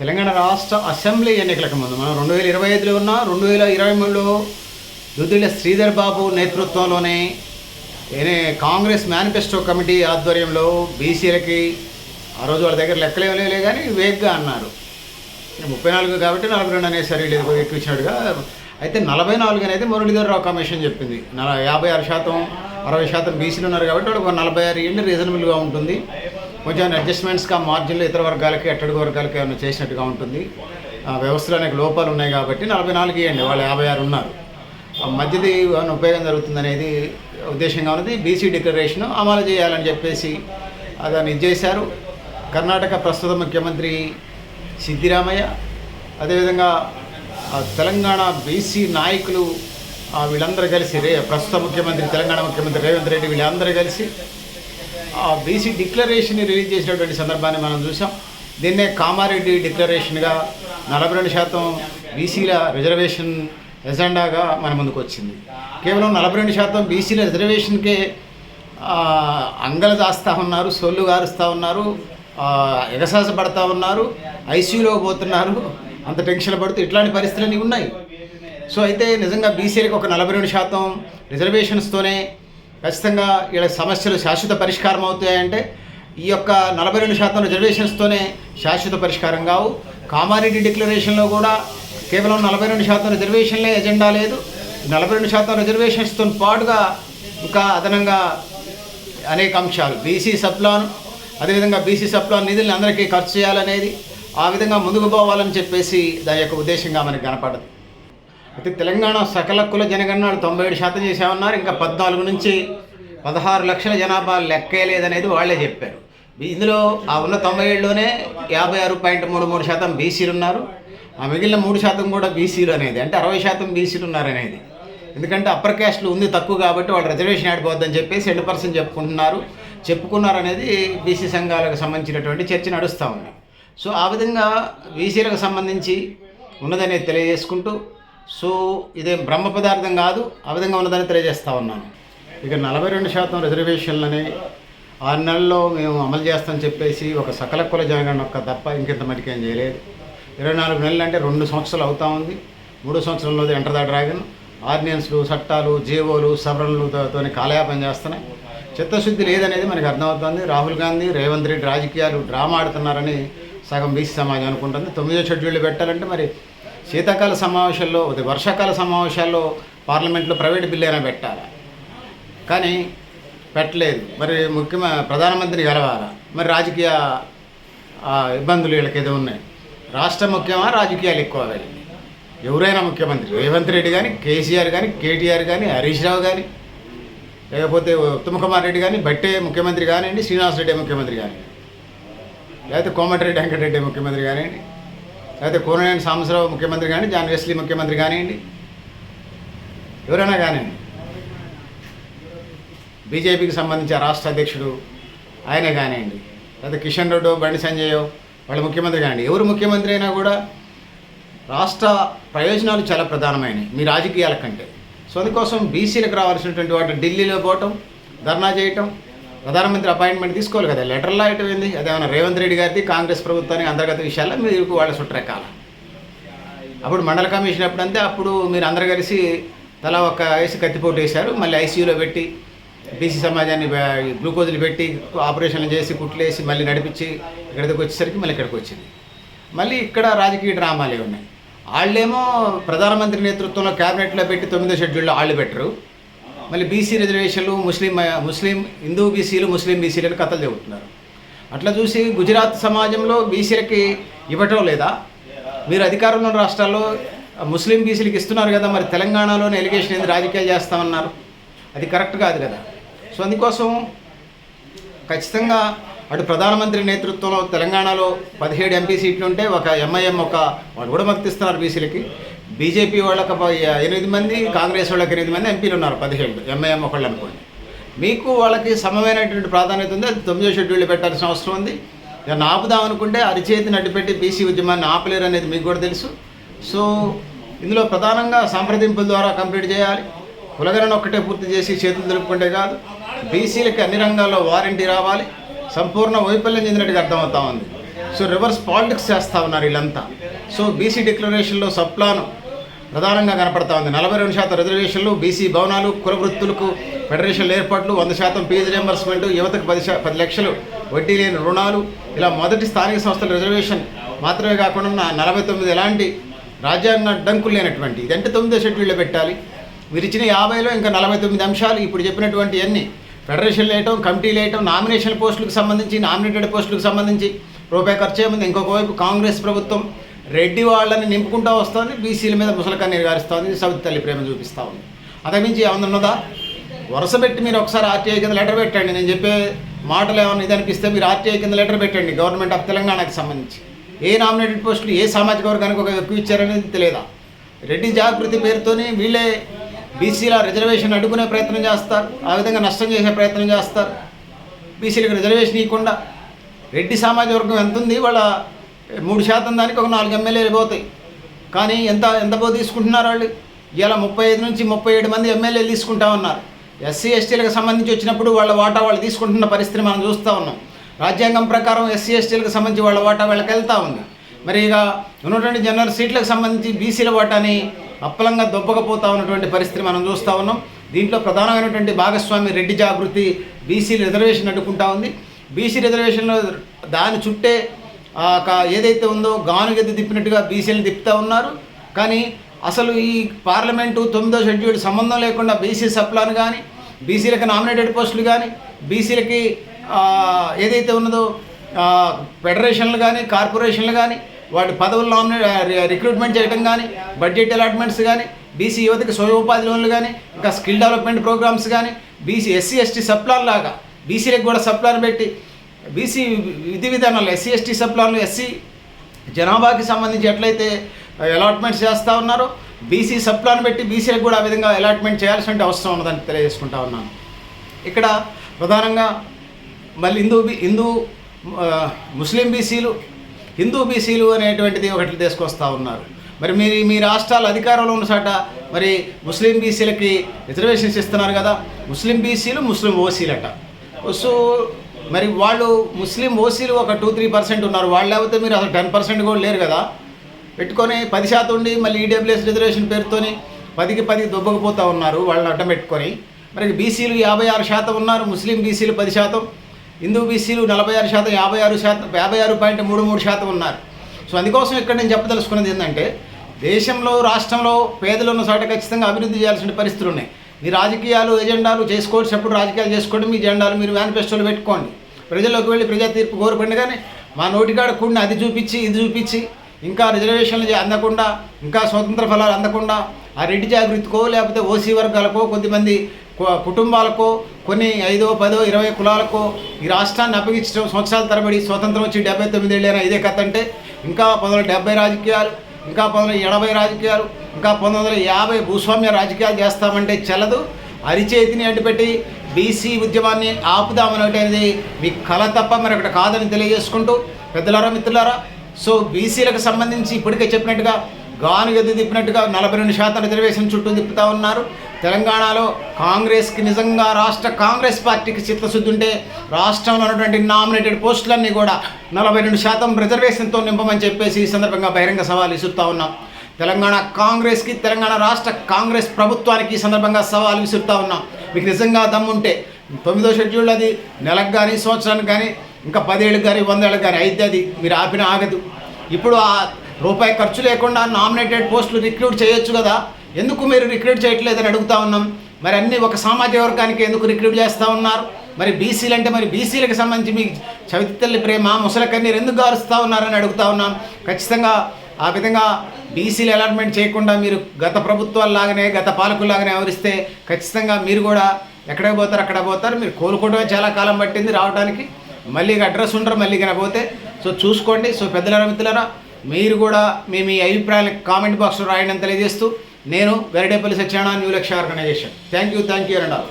తెలంగాణ రాష్ట్ర అసెంబ్లీ ఎన్నికలకు ముందు మనం రెండు వేల ఇరవై ఐదులో ఉన్న రెండు వేల ఇరవై మూడులో దుద్దిళ్ళ శ్రీధర్ బాబు నేతృత్వంలోనే ఏనే కాంగ్రెస్ మేనిఫెస్టో కమిటీ ఆధ్వర్యంలో బీసీలకి ఆ రోజు వాళ్ళ దగ్గర లెక్కలేం కానీ వేగ్గా అన్నారు. ముప్పై నాలుగు కాబట్టి నలభై రెండు అనేది సరే లేదు ఎక్కువ ఇచ్చినట్టుగా. అయితే నలభై నాలుగు అనేది మురళీధరరావు కమిషన్ చెప్పింది. నల యాభై ఆరు శాతం అరవై శాతం బీసీలు ఉన్నారు కాబట్టి వాళ్ళకి ఒక నలభై ఆరు ఏళ్ళు రీజనబుల్గా ఉంటుంది. కొంచెం అడ్జస్ట్మెంట్స్గా మార్జిన్లు ఇతర వర్గాలకి అట్టడుగు వర్గాలకి ఏమైనా చేసినట్టుగా ఉంటుంది. ఆ వ్యవస్థలో అనేక లోపాలు ఉన్నాయి కాబట్టి నలభై నాలుగు ఇవ్వండి వాళ్ళు యాభై ఆరు ఉన్నారు. ఆ మధ్యది ఉపయోగం జరుగుతుంది అనేది ఉద్దేశంగా ఉన్నది. బీసీ డిక్లరేషన్ అమలు చేయాలని చెప్పేసి దాన్ని ఇది చేశారు కర్ణాటక ప్రస్తుత ముఖ్యమంత్రి సిద్ధిరామయ్య. అదేవిధంగా తెలంగాణ బీసీ నాయకులు వీళ్ళందరూ కలిసి రే ప్రస్తుత ముఖ్యమంత్రి తెలంగాణ ముఖ్యమంత్రి రేవంత్ రెడ్డి వీళ్ళందరూ కలిసి బీసీ డిక్లరేషన్ రిలీజ్ చేసినటువంటి సందర్భాన్ని మనం చూసాం. దీన్నే కామారెడ్డి డిక్లరేషన్గా నలభై రెండు శాతం బీసీల రిజర్వేషన్ ఎజెండాగా మన ముందుకు వచ్చింది. కేవలం నలభై రెండు శాతం బీసీల రిజర్వేషన్కే అంగలు దాస్తూ ఉన్నారు సొల్లు గారుస్తూ ఉన్నారు ఎగసాస పడతా ఉన్నారు ఐసీయూలో పోతున్నారు. అంత టెన్షన్ పడుతూ ఇట్లాంటి పరిస్థితులన్నీ ఉన్నాయి. సో అయితే నిజంగా బీసీలకు ఒక నలభై రెండు శాతం రిజర్వేషన్స్తోనే ఖచ్చితంగా వీళ్ళ సమస్యలు శాశ్వత పరిష్కారం అవుతాయంటే ఈ యొక్క నలభై రెండు శాతం రిజర్వేషన్స్తోనే శాశ్వత పరిష్కారం కావు. కామారెడ్డి డిక్లరేషన్లో కూడా కేవలం నలభై రెండు శాతం రిజర్వేషన్లే ఎజెండా లేదు. నలభై రెండు శాతం రిజర్వేషన్స్తో పాటుగా ఇంకా అదనంగా అనేక అంశాలు. బీసీ సప్లాన్ అదేవిధంగా బీసీ సప్లాన్ నిధులను అందరికీ ఖర్చు చేయాలనేది ఆ విధంగా ముందుకు పోవాలని చెప్పేసి దాని యొక్క ఉద్దేశంగా మనకి కనపడదు అయితే తెలంగాణ సకల కుల జనగణనాలు తొంభై ఏడు శాతం చేసామన్నారు ఇంకా పద్నాలుగు నుంచి పదహారు లక్షల జనాభా లెక్కే లేదనేది వాళ్ళే చెప్పారు. ఇందులో ఆ ఉన్న తొంభై ఏడులోనే యాభై ఆరు పాయింట్ మూడు మూడు శాతం బీసీలు ఉన్నారు. ఆ మిగిలిన మూడు శాతం కూడా బీసీలు అనేది అంటే అరవై శాతం బీసీలు ఉన్నారు అనేది. ఎందుకంటే అప్పర్ క్యాస్ట్లు ఉంది తక్కువ కాబట్టి వాళ్ళు రిజర్వేషన్ ఆడిపోద్దని చెప్పేసి రెండు పర్సెంట్ చెప్పుకుంటున్నారు. చెప్పుకున్నారు అనేది బీసీ సంఘాలకు సంబంధించినటువంటి చర్చ నడుస్తూ ఉంది. సో ఆ విధంగా బీసీలకు సంబంధించి ఉన్నదనేది తెలియజేసుకుంటూ సో ఇదేం బ్రహ్మ పదార్థం కాదు ఆ విధంగా ఉన్నదని తెలియజేస్తా ఉన్నాను. ఇక నలభై రెండు శాతం రిజర్వేషన్లని ఆరు నెలల్లో మేము అమలు చేస్తామని చెప్పేసి ఒక సకల కుల జనగణన ఒక్క తప్ప ఇంకెంత మటుకు ఏం చేయలేదు. ఇరవై నాలుగు నెలలు అంటే రెండు సంవత్సరాలు అవుతా ఉంది. మూడు సంవత్సరంలో ఎంటర్ ద డ్రాగన్ ఆర్డినెన్స్లు చట్టాలు జీవోలు సవరణలతో కాలయాపన చేస్తున్నాయి. చిత్తశుద్ధి లేదనేది మనకు అర్థమవుతుంది. రాహుల్ గాంధీ రేవంత్ రెడ్డి రాజకీయాలు డ్రామా ఆడుతున్నారని సగం బీసీ సమాజం అనుకుంటుంది. తొమ్మిదో షెడ్యూల్ పెట్టాలంటే మరి శీతాకాల సమావేశాల్లో వర్షాకాల సమావేశాల్లో పార్లమెంట్లో ప్రైవేట్ బిల్లు అయినా పెట్టాలి? కానీ పెట్టలేదు. మరి ముఖ్యమ ప్రధానమంత్రిని కలవాలా మరి రాజకీయ ఇబ్బందులు వీళ్ళకి ఏదో ఉన్నాయి. రాష్ట్ర ముఖ్యమా రాజకీయాలు ఎక్కువ వీళ్ళకి? ఎవరైనా ముఖ్యమంత్రి రేవంత్ రెడ్డి కానీ కేసీఆర్ కానీ కేటీఆర్ కానీ హరీష్ రావు కానీ లేకపోతే ఉత్తమ్ కుమార్ రెడ్డి కానీ బట్టే ముఖ్యమంత్రి కానివ్వండి శ్రీనివాసరెడ్డి ముఖ్యమంత్రి కానివ్వండి లేకపోతే కోమటిరెడ్డి వెంకటరెడ్డి ముఖ్యమంత్రి కానివ్వండి లేకపోతే కోననేని సాంబశివరావు ముఖ్యమంత్రి కానీ జాన్ వెస్లీ ముఖ్యమంత్రి కానివ్వండి. ఎవరైనా కానివ్వండి. బీజేపీకి సంబంధించిన రాష్ట్ర అధ్యక్షుడు ఆయనే కానివ్వండి. లేకపోతే కిషన్ రెడ్డి బండి సంజయ్ వాళ్ళ ముఖ్యమంత్రి కానివ్వండి. ఎవరు ముఖ్యమంత్రి అయినా కూడా రాష్ట్ర ప్రయోజనాలు చాలా ప్రధానమైనవి మీ రాజకీయాల కంటే. సో అందుకోసం బీసీలకు రావాల్సినటువంటి వాటి ఢిల్లీలో పోవటం ధర్నా చేయటం ప్రధానమంత్రి అపాయింట్మెంట్ తీసుకోవాలి కదా. లెటర్లో ఇటు ఏంది? అదేమన్నా రేవంత్ రెడ్డి గారిది కాంగ్రెస్ ప్రభుత్వానికి అంతర్గత విషయాల్లో మీరు వాళ్ళ చుట్టరెక్కాల అప్పుడు మండల కమిషన్ ఎప్పుడంటే అప్పుడు మీరు అందరు కలిసి తలా ఒక వేసి కత్తిపోటు వేశారు. మళ్ళీ ఐసీయూలో పెట్టి బీసీ సమాజాన్ని గ్లూకోజులు పెట్టి ఆపరేషన్లు చేసి కుట్లేసి మళ్ళీ నడిపించి ఇక్కడికి వచ్చేసరికి మళ్ళీ ఇక్కడికి వచ్చింది. మళ్ళీ ఇక్కడ రాజకీయ డ్రామాలే ఉన్నాయి. వాళ్ళేమో ప్రధానమంత్రి నేతృత్వంలో క్యాబినెట్లో పెట్టి తొమ్మిదో షెడ్యూల్లో వాళ్ళు పెట్టరు. మళ్ళీ బీసీ రిజర్వేషన్లు ముస్లిం ముస్లిం హిందూ బీసీలు ముస్లిం బీసీలను కథలు చెబుతున్నారు. అట్లా చూసి గుజరాత్ సమాజంలో బీసీలకి ఇవ్వటం లేదా? మీరు అధికారంలో ఉన్న రాష్ట్రాల్లో ముస్లిం బీసీలకు ఇస్తున్నారు కదా మరి తెలంగాణలోనే ఎలిగేషన్ ఏంది రాజకీయాలు చేస్తామన్నారు? అది కరెక్ట్ కాదు కదా. సో అందుకోసం ఖచ్చితంగా అటు ప్రధానమంత్రి నేతృత్వంలో తెలంగాణలో పదిహేడు ఎంపీ సీట్లు ఉంటే ఒక ఎంఐఎం ఒక వాళ్ళు కూడా మద్దతిస్తున్నారు బీసీలకి బీజేపీ వాళ్ళకి ఎనిమిది మంది కాంగ్రెస్ వాళ్ళకి ఎనిమిది మంది ఎంపీలు ఉన్నారు పదిహేడు ఎంఐఎం ఒకళ్ళు అనుకోండి. మీకు వాళ్ళకి సమమైనటువంటి ప్రాధాన్యత ఉంది అది తొమ్మిదో షెడ్యూల్ పెట్టాల్సిన అవసరం ఉంది. దాన్ని ఆపుదాం అనుకుంటే అరిచేతిని అడ్డుపెట్టి బీసీ ఉద్యమాన్ని ఆపలేరు అనేది మీకు కూడా తెలుసు. సో ఇందులో ప్రధానంగా సంప్రదింపుల ద్వారా కంప్లీట్ చేయాలి. కులగరణ ఒక్కటే పూర్తి చేసి చేతులు దులుపుకుంటే కాదు. బీసీలకి అన్ని రంగాల్లో వారంటీ రావాలి. సంపూర్ణ వైఫల్యం చెందినట్టుగా అర్థమవుతా ఉంది. సో రివర్స్ పాలిటిక్స్ చేస్తూ ఉన్నారు వీళ్ళంతా. సో బీసీ డిక్లరేషన్లో సప్లాను ప్రధానంగా కనపడతా ఉంది. నలభై రెండు శాతం రిజర్వేషన్లు బీసీ భవనాలు కులవృత్తులకు ఫెడరేషన్ ఫెడరేషన్ల ఏర్పాట్లు వంద శాతం ఫీజు రియంబర్స్మెంట్ యువతకు పది శా పది లక్షలు వడ్డీ లేని రుణాలు ఇలా మొదటి స్థానిక సంస్థల రిజర్వేషన్ మాత్రమే కాకుండా నలభై తొమ్మిది ఎలాంటి రాజ్యాంగ డంకులు లేనటువంటి ఇదంటే తొమ్మిదో షెడ్యూల్లో పెట్టాలి. మీరు ఇచ్చిన యాభైలో ఇంకా నలభై తొమ్మిది అంశాలు ఇప్పుడు చెప్పినటువంటి అన్ని ఫెడరేషన్ లేయటం కమిటీ లేయటం నామినేషన్ పోస్టులకు సంబంధించి నామినేటెడ్ పోస్టులకు సంబంధించి రూపాయి ఖర్చు చేయమంది. ఇంకొక వైపు కాంగ్రెస్ ప్రభుత్వం రెడ్డి వాళ్ళని నింపుకుంటూ వస్తుంది బీసీల మీద ముసలకన్నీరు గారుస్తుంది సౌత్ తల్లి ప్రేమ చూపిస్తూ ఉంది. అంతకుమించి ఏమన్నా ఉన్నదా? వరుస పెట్టి మీరు ఒకసారి ఆర్టీఐ కింద లెటర్ పెట్టండి. నేను చెప్పే మాటలు ఏమైనా ఇది అనిపిస్తే మీరు ఆర్టీఐ కింద లెటర్ పెట్టండి గవర్నమెంట్ ఆఫ్ తెలంగాణకి సంబంధించి. ఏ నామినేటెడ్ పోస్టులు ఏ సామాజిక వర్గానికి ఒక ఎక్కువ ఇచ్చారనేది తెలియదా? రెడ్డి జాగృతి పేరుతోని వీళ్ళే బీసీల రిజర్వేషన్ అడ్డుకునే ప్రయత్నం చేస్తారు ఆ విధంగా నష్టం చేసే ప్రయత్నం చేస్తారు. బీసీలకు రిజర్వేషన్ ఇవ్వకుండా రెడ్డి సామాజిక వర్గం ఎంత ఉంది? వాళ్ళ మూడు శాతం దానికి ఒక నాలుగు ఎమ్మెల్యేలు పోతాయి. కానీ ఎంత ఎంత పో తీసుకుంటున్నారు వాళ్ళు? ఇలా ముప్పై ఐదు నుంచి ముప్పై ఏడు మంది ఎమ్మెల్యేలు తీసుకుంటా ఉన్నారు. ఎస్సీ ఎస్టీలకు సంబంధించి వచ్చినప్పుడు వాళ్ళ వాటా వాళ్ళు తీసుకుంటున్న పరిస్థితి మనం చూస్తూ ఉన్నాం. రాజ్యాంగం ప్రకారం ఎస్సీ ఎస్టీలకు సంబంధించి వాళ్ళ వాటా వాళ్ళకి వెళ్తూ ఉంది. మరి ఇక ఉన్నటువంటి జనరల్ సీట్లకు సంబంధించి బీసీల వాటాని అప్పలంగా దొబ్బకపోతా ఉన్నటువంటి పరిస్థితి మనం చూస్తూ ఉన్నాం. దీంట్లో ప్రధానమైనటువంటి భాగస్వామి రెడ్డి జాగృతి బీసీ రిజర్వేషన్ అడ్డుకుంటా ఉంది. బీసీ రిజర్వేషన్లో దాని చుట్టే ఏదైతే ఉందో గానుగెద్దు తిప్పినట్టుగా బీసీలను తిప్పుతూ ఉన్నారు. కానీ అసలు ఈ పార్లమెంటు తొమ్మిదో షెడ్యూల్ సంబంధం లేకుండా బీసీ సప్లాన్ కానీ బీసీలకు నామినేటెడ్ పోస్టులు కానీ బీసీలకి ఏదైతే ఉన్నదో ఫెడరేషన్లు కానీ కార్పొరేషన్లు కానీ వాటి పదవులు నామినే రిక్రూట్మెంట్ చేయడం కానీ బడ్జెట్ అలాట్మెంట్స్ కానీ బీసీ యువతకి స్వయం ఉపాధి లోన్లు కానీ ఇంకా స్కిల్ డెవలప్మెంట్ ప్రోగ్రామ్స్ కానీ బీసీ ఎస్సీ ఎస్టీ సప్లాన్ లాగా బీసీలకు కూడా సప్లాన్ పెట్టి బీసీ విధి విధానాలు ఎస్సీ ఎస్టీ సప్లాన్లు ఎస్సీ జనాభాకి సంబంధించి ఎట్లయితే అలాట్మెంట్స్ చేస్తూ ఉన్నారో బీసీ సప్లాన్ పెట్టి బీసీలకు కూడా ఆ విధంగా అలాట్మెంట్ చేయాల్సిన అవసరం ఉన్నదని తెలియజేసుకుంటా ఉన్నాను. ఇక్కడ ప్రధానంగా మళ్ళీ హిందూ బీ- హిందూ ముస్లిం బీసీలు హిందూ బీసీలు అనేటువంటిది ఒకటి తీసుకొస్తా ఉన్నారు. మరి మీరు మీ రాష్ట్రాలు అధికారంలో ఉన్న చాట మరి ముస్లిం బీసీలకి రిజర్వేషన్స్ ఇస్తున్నారు కదా ముస్లిం బీసీలు ముస్లిం ఓసీలట సో మరి వాళ్ళు ముస్లిం ఓసీలు ఒక టూ త్రీ పర్సెంట్ ఉన్నారు. వాళ్ళు లేకపోతే మీరు అసలు టెన్ పర్సెంట్ కూడా లేరు కదా. పెట్టుకొని పది శాతం ఉండి మళ్ళీ ఈడబ్ల్యూఎస్ రిజర్వేషన్ పేరుతోని పదికి పది దుబ్బకపోతూ ఉన్నారు వాళ్ళని అడ్డం పెట్టుకొని. మరి బీసీలు యాభై ఆరు శాతం ఉన్నారు. ముస్లిం బీసీలు పది శాతం. హిందూ బీసీలు నలభై ఆరు శాతం యాభై ఆరు శాతం యాభై ఆరు పాయింట్ మూడు మూడు శాతం ఉన్నారు. సో అందుకోసం ఇక్కడ నేను చెప్పదలుచుకున్నది ఏంటంటే దేశంలో రాష్ట్రంలో పేదలు ఉన్న చోట ఖచ్చితంగా అభివృద్ధి చేయాల్సిన పరిస్థితులు ఉన్నాయి. మీ రాజకీయాలు ఎజెండాలు చేసుకోవాల్సినప్పుడు రాజకీయాలు చేసుకోండి మీ జెండాలు మీరు మేనిఫెస్టోలు పెట్టుకోండి. ప్రజల్లోకి వెళ్ళి ప్రజా తీర్పు కోరుకోండి కానీ మా నోటికాడ కూడిన అది చూపించి ఇది చూపించి ఇంకా రిజర్వేషన్లు అందకుండా ఇంకా స్వతంత్ర ఫలాలు అందకుండా ఆ రెడ్డి జాగృతికో లేకపోతే ఓసీ వర్గాలకో కొద్దిమంది కుటుంబాలకో కొన్ని ఐదో పదో ఇరవై కులాలకో ఈ రాష్ట్రాన్ని అప్పగించడం సంవత్సరాల తరబడి స్వతంత్రం వచ్చి డెబ్బై తొమ్మిది ఏళ్ళైనా ఇదే కథ అంటే ఇంకా పదవుల డెబ్బై రాజకీయాలు ఇంకా పదవుల ఎనభై రాజకీయాలు ఇంకా పంతొమ్మిది వందల యాభై భూస్వామ్య రాజకీయాలు చేస్తామంటే చెల్లదు. అరిచేతిని అడ్డుపెట్టి బీసీ ఉద్యమాన్ని ఆపుదామనటి అనేది మీ కళ తప్ప మరి ఒకటి కాదని తెలియజేసుకుంటూ పెద్దలారా మిత్రులారా సో బీసీలకు సంబంధించి ఇప్పటికే చెప్పినట్టుగా గాను ఎద్దు తిప్పినట్టుగా నలభై రెండు శాతం రిజర్వేషన్ చుట్టూ తిప్పుతా ఉన్నారు. తెలంగాణలో కాంగ్రెస్కి నిజంగా రాష్ట్ర కాంగ్రెస్ పార్టీకి చిత్తశుద్ధి ఉంటే రాష్ట్రంలో ఉన్నటువంటి నామినేటెడ్ పోస్టులన్నీ కూడా నలభై రెండు శాతం రిజర్వేషన్తో నింపమని చెప్పేసి ఈ సందర్భంగా బహిరంగ సవాలు విసురుతా ఉన్నాం. తెలంగాణ కాంగ్రెస్కి తెలంగాణ రాష్ట్ర కాంగ్రెస్ ప్రభుత్వానికి ఈ సందర్భంగా సవాల్ విసురుతా ఉన్నాం. మీకు నిజంగా దమ్ముంటే తొమ్మిదో షెడ్యూల్ అది నెలకు కానీ సంవత్సరానికి కానీ ఇంకా పదేళ్ళకి కానీ వందేళ్ళకి కానీ అయితే అది. మీరు ఆపిన ఆగదు. ఇప్పుడు ఆ రూపాయి ఖర్చు లేకుండా నామినేటెడ్ పోస్టులు రిక్రూట్ చేయొచ్చు కదా. ఎందుకు మీరు రిక్రూట్ చేయట్లేదని అడుగుతా ఉన్నాం. మరి అన్ని ఒక సామాజిక వర్గానికి ఎందుకు రిక్రూట్ చేస్తూ ఉన్నారు? మరి బీసీలు అంటే మరి బీసీలకు సంబంధించి మీ చవితి తల్లి ప్రేమ ముసలకన్నీరు ఎందుకు గారుస్తూ ఉన్నారని అడుగుతా ఉన్నాం. ఖచ్చితంగా ఆ విధంగా బీసీలు అలాట్మెంట్ చేయకుండా మీరు గత ప్రభుత్వాల్లాగానే గత పాలకుల్లాగానే వ్యవహరిస్తే ఖచ్చితంగా మీరు కూడా ఎక్కడికి పోతారు అక్కడ పోతారు. మీరు కోలుకోవడమే చాలా కాలం పట్టింది రావడానికి. మళ్ళీ ఇక అడ్రస్ ఉండరు మళ్ళీ ఇక పోతే. సో చూసుకోండి. సో పెద్దల మిత్రులరా మీరు కూడా మీ మీ అభిప్రాయాలు కామెంట్ బాక్స్లో రాయడం తెలియజేస్తూ నేను Veradepalli Satyanarayana new Lakshya organisation. Thank you thank you and all